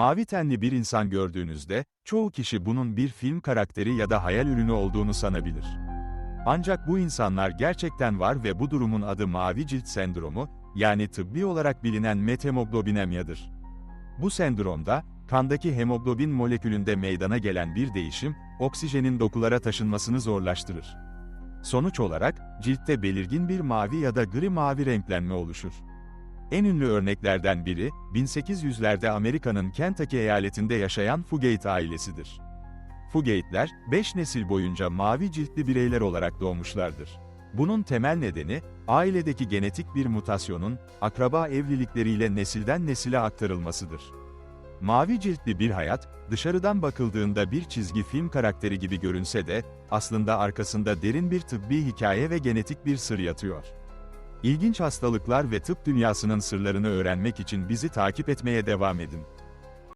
Mavi tenli bir insan gördüğünüzde, çoğu kişi bunun bir film karakteri ya da hayal ürünü olduğunu sanabilir. Ancak bu insanlar gerçekten var ve bu durumun adı mavi cilt sendromu, yani tıbbi olarak bilinen metemoglobinemyadır. Bu sendromda, kandaki hemoglobin molekülünde meydana gelen bir değişim, oksijenin dokulara taşınmasını zorlaştırır. Sonuç olarak, ciltte belirgin bir mavi ya da gri mavi renklenme oluşur. En ünlü örneklerden biri, 1800'lerde Amerika'nın Kentucky eyaletinde yaşayan Fugate ailesidir. Fugate'ler, 5 nesil boyunca mavi ciltli bireyler olarak doğmuşlardır. Bunun temel nedeni, ailedeki genetik bir mutasyonun, akraba evlilikleriyle nesilden nesile aktarılmasıdır. Mavi ciltli bir hayat, dışarıdan bakıldığında bir çizgi film karakteri gibi görünse de, aslında arkasında derin bir tıbbi hikaye ve genetik bir sır yatıyor. İlginç hastalıklar ve tıp dünyasının sırlarını öğrenmek için bizi takip etmeye devam edin.